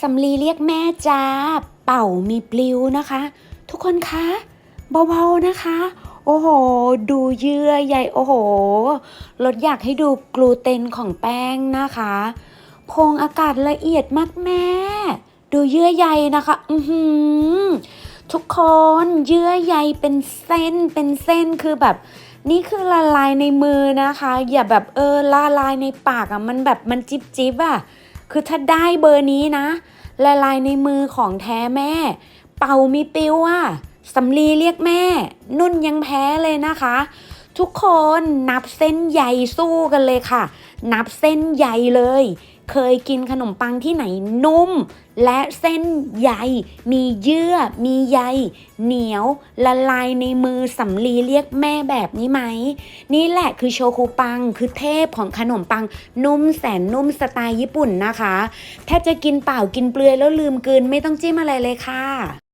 สำลีเรียกแม่จ้า เป่ามีปลิวนะคะ ทุกคนคะเบาๆนะคะ โอ้โห ดูเยื่อใยโอ้โหรถอยากให้ดูกลูเตนของแป้งนะคะโพงอากาศละเอียดมากแม่ ดูเยื่อใยนะคะ อือหือทุกคนเยื่อใยเป็นเส้นเป็นเส้นคือแบบ นี่คือละลายในมือนะคะ อย่าแบบเออละลายในปากอะ่ะมันแบบมันจิบจิบอะ่ะ คือถ้าได้เบอร์นี้นะ ละลายในมือของแท้แม่ เป่ามีปิวอะสำลีเรียกแม่ นุ่นยังแพ้เลยนะคะ ทุกคนนับเส้นใหญ่สู้กันเลยค่ะ นับเส้นใหญ่เลย เคยกินขนมปังที่ไหนนุ่ม และเส้นใยมีเยื่อ มีใย เหนียว ละลายในมือสำลีเรียกแม่แบบนี้ไหม นี่แหละคือโชคุปังคือเทพของขนมปังนุ่มแสนนุ่มสไตล์ญี่ปุ่นนะคะ แทบจะกินเปล่ากินเปลือยแล้วลืมกลืนไม่ต้องจิ้มอะไรเลยค่ะ